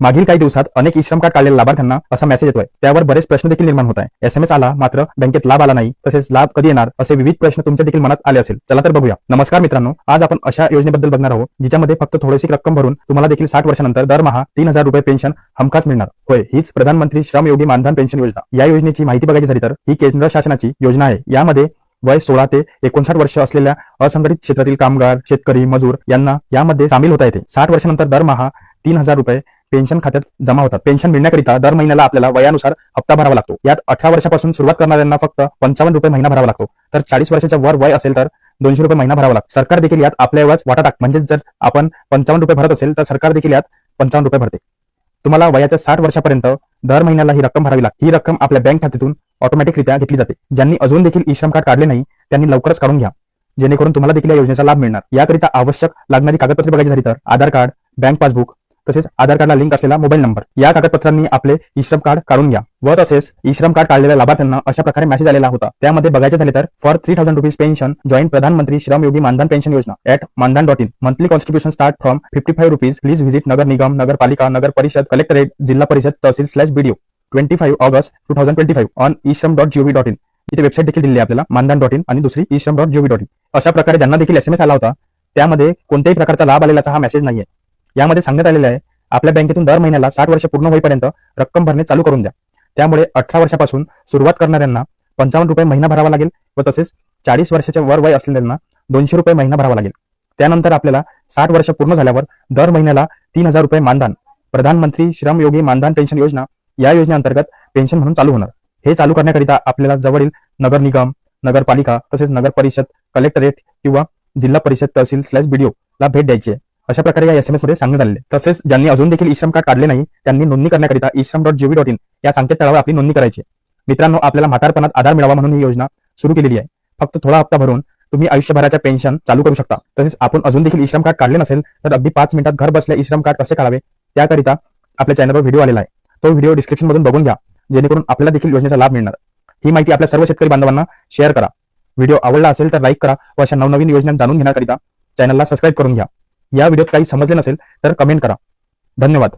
मागील काही दिवसात अनेक ई श्रम कार्ड काढलेल्या लाभार्थ्यांना असा मेसेज येतोय. त्यावर बरेच प्रश्न देखील निर्माण होत आहे. एसएमएस आला मात्र बँकेत लाभ आला नाही तसेच लाभ कधी येणार असे विविध प्रश्न तुमच्या देखील मनात आले असेल. चला तर बघूया. नमस्कार मित्रांनो आज आपण अशा योजनेबद्दल बघणार आहोत जिच्यामध्ये फक्त थोडीशी रक्कम भरून तुम्हाला देखील साठ वर्षानंतर दरमहा तीन हजार रुपये पेन्शन हमखास मिळणार. होय हीच प्रधानमंत्री श्रम योगी मानधन पेन्शन योजना. या योजनेची माहिती बघायची झाली तर ही केंद्र शासनाची योजना आहे. यामध्ये वय सोळा ते एकोणसाठ वर्ष असलेल्या असंघटित क्षेत्रातील कामगार शेतकरी मजूर यांना यामध्ये सामील होता येते. साठ वर्षानंतर दरमहा तीन हजार रुपये पेन्शन खात्यात जमा होतात. पेन्शन मिळण्याकरिता दर महिन्याला आपल्याला वयानुसार हप्ता भरावा लागतो. यात अठरा वर्षापासून सुरुवात करणाऱ्यांना फक्त पंचावन्न रुपये महिना भरावा लागतो. तर चाळीस वर्षाच्या वर वय असेल तर दोनशे रुपये महिना भरावा लागतो. सरकार देखील यात आपल्या एवढाच वाटा टाक म्हणजे जर आपण पंचावन्न रुपये भरत असेल तर सरकार देखील यात पंचावन्न रुपये भरते. तुम्हाला वयाच्या साठ वर्षापर्यंत दर महिन्याला ही रक्कम भरावी लागते. ही रक्कम आपल्या बँक खात्यातून ऑटोमॅटिकरित्या घेतली जाते. ज्यांनी अजून देखील ई श्रम कार्ड काढले नाही त्यांनी लवकरच काढून घ्या. जेणेकरून तुम्हाला देखील या योजनेचा लाभ मिळणार. याकरिता आवश्यक लागणारी कागदपत्रे बघायची झाली तर आधार कार्ड बँक पासबुक तसेच आधार कार्डला लिंक असलेला मोबाईल नंबर या कागदपत्रांनी आपले ई श्रम कार्ड काढून घ्या. व तसेच ई श्रम कार्ड काढलेल्या लाभार्थ्यांना अशा प्रकारे मेसेज आलेला होता. त्यामध्ये बघायचे झाले तर four three thousand rupees pension joint Pradhanmantri Shram Yogi Maandhan pension Yojana at maandhan dot in monthly contribution start from fifty five rupees please visit Nagar Nigam Nagarpalika Nagar Parishad collectorate Zilla Parishad Tehsil slash BDO twenty five August two thousand twenty five on E shram dot G O V dot in इथे website देखील दिली आपल्याला Maandhan dot in आणि दुसरी E shram dot G O V dot in अशा प्रकारे ज्यांना देखील एसएमएस आला होता त्यामध्ये कोणत्याही प्रकारचा लाभ आलेला हा मेसेज नाहीये. यामध्ये सांगण्यात आलेलं आहे आपल्या बँकेतून दर महिन्याला साठ वर्ष पूर्ण होईपर्यंत रक्कम भरणे चालू करून द्या. त्यामुळे अठरा वर्षापासून सुरुवात करणाऱ्यांना पंचावन्न रुपये महिना भरावा लागेल व तसेच चाळीस वर्षाच्या वर वय असलेल्यांना दोनशे रुपये महिना भरावा लागेल. त्यानंतर आपल्याला साठ वर्ष पूर्ण झाल्यावर दर महिन्याला तीन हजार रुपये मानधन प्रधानमंत्री श्रम योगी मानधन पेन्शन योजना या योजनेअंतर्गत पेन्शन म्हणून चालू होणार. हे चालू करण्याकरिता आपल्याला जवळील नगर निगम नगरपालिका तसेच नगर परिषद कलेक्टरेट किंवा जिल्हा परिषद तहसील स्लॅश बीडीओ ला भेट द्यायची आहे. अशा प्रकारे या एसएमएसमध्ये सांगण्यात आले तसेच ज्यांनी अजून देखील श्रम कार्ड काढले नाही त्यांनी नोंदणी करण्याकरिता श्रम डॉट जीव्ही डॉट इन या संकेतस्थळावर आपली नोंदणी करायची मित्रांनो आपल्याला म्हातारपणात आधार मिळावा म्हणून ही योजना सुरू केलेली आहे. फक्त थोडा हप्ता भरून तुम्ही आयुष्यभराच्या पेन्शन चालू करू शकता. तसेच आपण अजून देखील श्रम कार्ड काढले नसेल तर अगदी पाच मिनिटात घर बसल्या श्रम कार्ड कसे काढावे त्याकरिता आपल्या चॅनलवर व्हिडिओ आलेला आहे. तो व्हिडिओ डिस्क्रिप्शन मधून बघून घ्या जेणेकरून आपल्याला देखील योजनेचा लाभ मिळणार. ही माहिती आपल्या सर्व शेतकरी बांधवांना शेअर करा. व्हिडिओ आवडला असेल तर लाईक करा व अशा नवनवीन योजना जाणून घेण्याकरिता चॅनलला सबस्क्राईब करून घ्या. या व्हिडिओत काही समजले नसेल तर कमेंट करा. धन्यवाद.